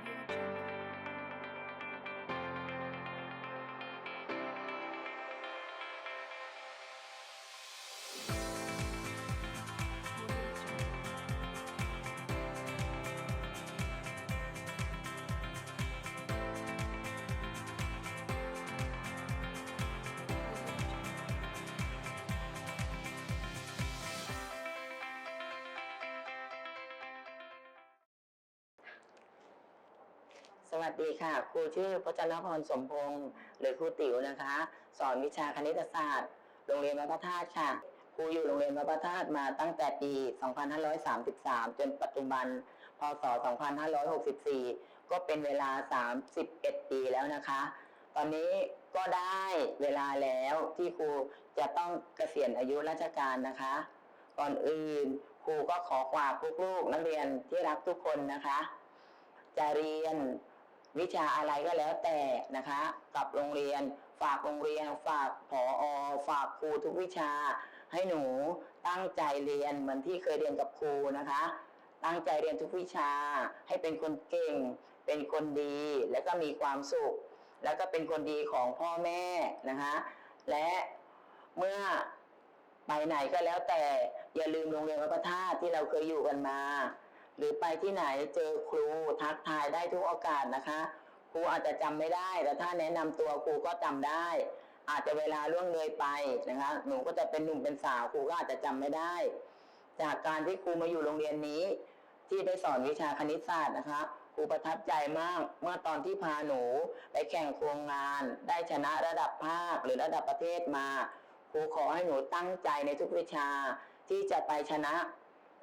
Audio สวัสดีค่ะ ครูชื่อพจนพรสมพงศ์หรือครูติ๋วนะคะ สอนวิชาคณิตศาสตร์ โรงเรียนวัดพระธาตุค่ะ ครูอยู่โรงเรียนวัดพระธาตุมาตั้งแต่ปี 2533 จนปัจจุบัน พศ 2564 ก็เป็นเวลา 31 ปีแล้วนะคะ ตอนนี้ก็ได้เวลาแล้วที่ครูจะต้องเกษียณอายุราชการนะคะ ก่อนอื่นครูก็ขอฝากลูกๆนักเรียนที่รักทุกคนนะคะจะเรียน วิชาอะไรก็แล้วแต่นะคะ กับโรงเรียน ฝากโรงเรียน ฝากผออฝากครูทุกวิชา ให้หนูตั้งใจเรียนเหมือนที่เคยเรียนกับครูนะคะ ตั้งใจเรียนทุกวิชา ให้เป็นคนเก่ง เป็นคนดี และก็มีความสุข แล้วก็เป็นคนดีของพ่อแม่นะคะ และเมื่อไปไหนก็แล้วแต่อย่าลืมโรงเรียนวัดพระธาตุที่เราเคยอยู่กันมา หรือไปที่ไหนเจอครูทักทายได้ทุกโอกาสนะคะ ครูอาจจะจำไม่ได้ แต่ถ้าแนะนำตัวครูก็จำได้ อาจจะเวลาล่วงเลยไปนะคะ หนูก็จะเป็นหนุ่มเป็นสาวครูก็อาจจะจำไม่ได้ จากการที่ครูมาอยู่โรงเรียนนี้ ที่ได้สอนวิชาคณิตศาสตร์นะคะครูประทับใจมากเมื่อตอนที่พาหนูไปแข่งโครงงาน ได้ชนะระดับภาคหรือระดับประเทศมาครูขอให้หนูตั้งใจในทุกวิชาที่จะไปชนะ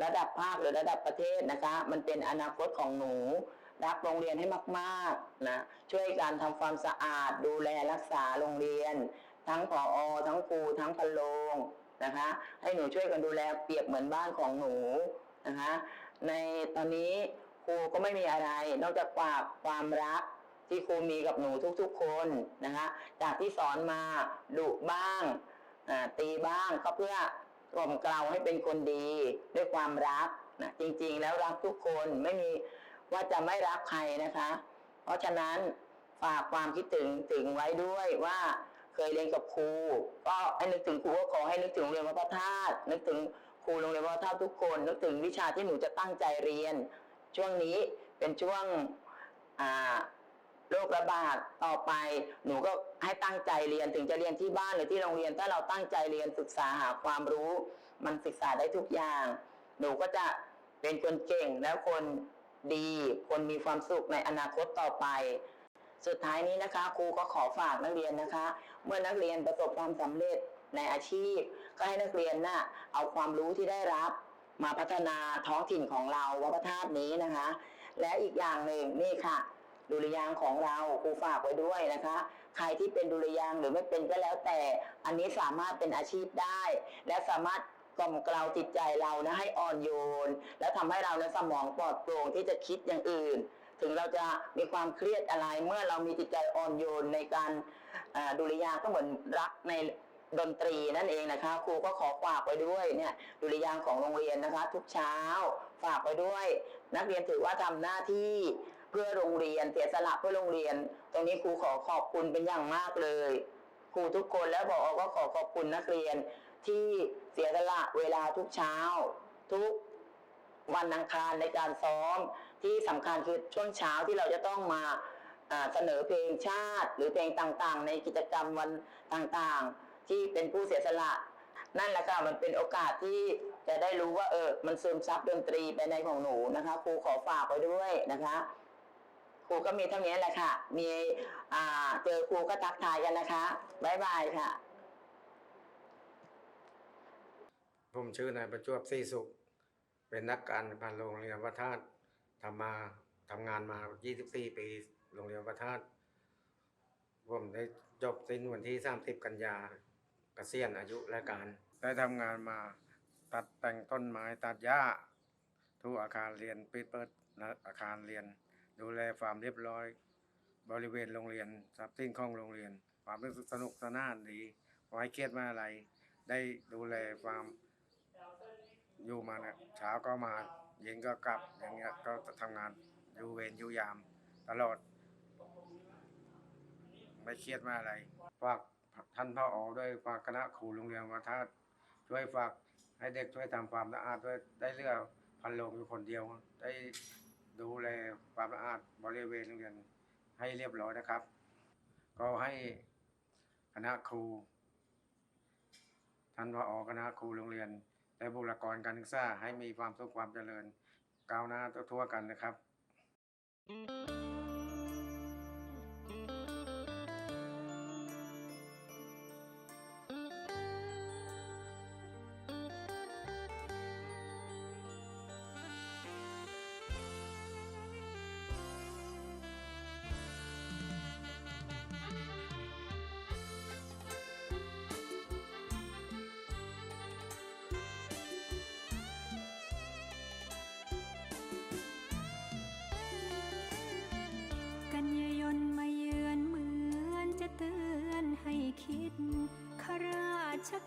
ระดับภาคหรือระดับประเทศนะคะ มันเป็นอนาคตของหนู รักโรงเรียนให้มากๆนะช่วยการทำความสะอาดดูแลรักษาโรงเรียน ทั้งผออทั้งครูทั้งพะโลงนะคะ ให้หนูช่วยกันดูแลเปรียบเหมือนบ้านของหนูนะคะ ในตอนนี้ครูก็ไม่มีอะไร นอกจากฝากความรักที่ครูมีกับหนูทุกๆคนนะคะ จากที่สอนมาดุบ้างตีบ้างก็เพื่อ กล่อมกล่าวให้เป็นคนดี ด้วยความรักนะจริงๆ แล้วรักทุกคนไม่มีว่าจะไม่รักใครนะคะ เพราะฉะนั้นฝากความคิดถึงถึงไว้ด้วยว่าเคยเรียนกับครูก็ให้นึกถึงครูก็ขอให้นึกถึงโรงเรียนวัดพระธาตุนึกถึงครูโรงเรียนวัดพระธาตุทุกคน นึกถึงวิชาที่หนูจะตั้งใจเรียน ช่วงนี้เป็นช่วง คระบาดต่อไป หนูก็ให้ตั้งใจเรียนถึงจะเรียนที่บ้านหรือที่โรงเรียน ถ้าเราตั้งใจเรียนศึกษาหาความรู้ มันศึกษาได้ทุกอย่าง หนูก็จะเป็นคนเก่งแล้วคนดี คนมีความสุขในอนาคตต่อไป สุดท้ายนี้นะคะ ครูก็ขอฝากนักเรียนนะคะ เมื่อนักเรียนประสบความสำเร็จในอาชีพ ก็ให้นักเรียนน่ะเอาความรู้ที่ได้รับ มาพัฒนาท้องถิ่นของเราวัดพระธาตุนี้นะคะ และอีกอย่างหนึ่งนี่ค่ะ ดุริยางของเราครูฝากไว้ด้วยนะคะ ใครที่เป็นดุริยางหรือไม่เป็นก็แล้วแต่อันนี้สามารถเป็นอาชีพได้ และสามารถกล่อมเกลาจิตใจเรานะให้อ่อนโยน และทำให้เราในสมองปลอดโปร่งที่จะคิดอย่างอื่น ถึงเราจะมีความเครียดอะไรเมื่อเรามีจิตใจอ่อนโยนในการดุริยางก็เหมือนรักในดนตรีนั่นเองนะคะครูก็ขอฝากไว้ด้วยเนี่ยดุริยางของโรงเรียนนะคะ ทุกเช้าฝากไว้ด้วย นักเรียนถือว่าทำหน้าที่ เพื่อโรงเรียนเสียสละเพื่อโรงเรียน ตรงนี้ครูขอขอบคุณเป็นอย่างมากเลยครูทุกคนและบอกก็ขอขอบคุณนักเรียน ที่เสียสละเวลาทุกเช้า ทุกวันอังคารในการซ้อม ที่สำคัญคือช่วงเช้าที่เราจะต้องมาอ่าเสนอเพลงชาติ หรือเพลงต่างๆ ในกิจกรรมวันต่างๆ ที่เป็นผู้เสียสละ นั่นแหละค่ะมันเป็นโอกาสที่จะได้รู้ว่าเออมันซึมซับดนตรีไปในของหนูนะคะครูขอฝากไว้ด้วยนะคะ ครูก็มีเท่านี้แหละค่ะ มีอ่าเจอครูก็ทักทายกันนะคะบ๊ายบายค่ะ ผมชื่อนายประจวบศรีสุข เป็นนักการพันโรงเรียนวัดธาตุทำมาทำงานมา 24 ปีโรงเรียนประทาดผมได้จบสิ้นวันที่ 30 กันยาเกษียณอายุราชการ ได้ทำงานมาตัดแต่งต้นไม้ตัดหญ้าทุกอาคารเรียนปิดเปิดนะอาคารเรียน ดูแลความเรียบร้อย บริเวณโรงเรียนทรัพย์สินของโรงเรียน ความรู้สึกสนุกสนานดีไว้เครียดมาอะไร ได้ดูแลความอยู่มาเนี่ยเช้าก็มาเย็นก็กลับอย่างเงี้ยก็ทำงานอยู่เวรอยู่ยาม ตลอด ไม่เครียดมาอะไรฝากท่านพ่ออด้วยฝากคณะครูโรงเรียนวัดธาช่วยฝากให้เด็กช่วยทำความสะอาดด้วยได้เลือกพันโลงอยู่คนเดียวได้ ดูแลความสะอาดบริเวณโรงเรียนให้เรียบร้อยนะครับ ก็ให้คณะครูท่านผอคณะครูโรงเรียน และบุคลากรการศึกษาให้มีความสุขความเจริญก้าวหน้าทั่วกันนะครับกัน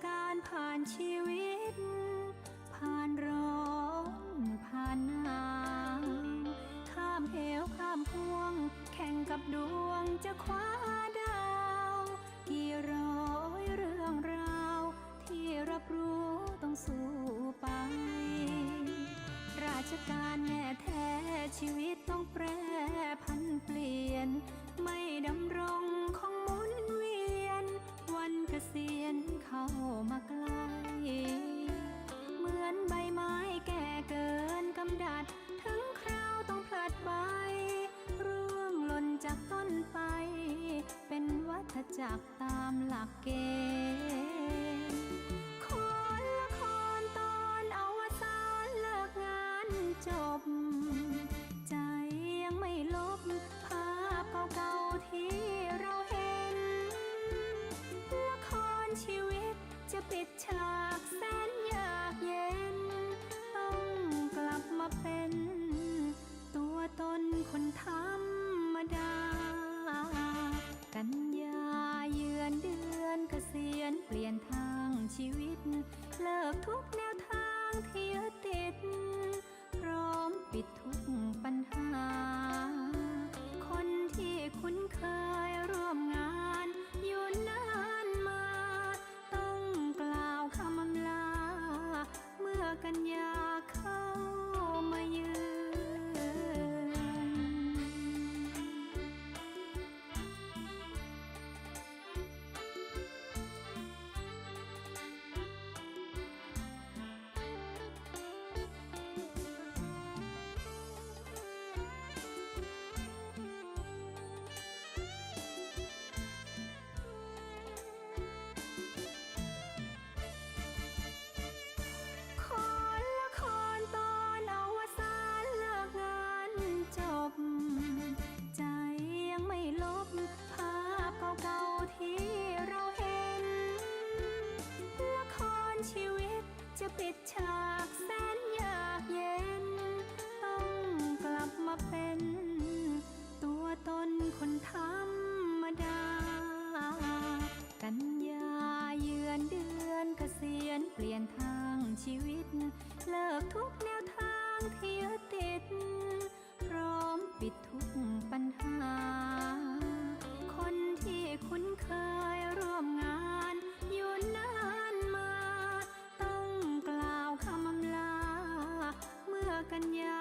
การผ่านชีวิต ผ่านร้อนผ่านหนาวข้ามเหวข้ามพวง แข่งกับดวงจะคว้า จากต้นไปเป็นวัฏจักตามหลักเกณฑ์ Yeah.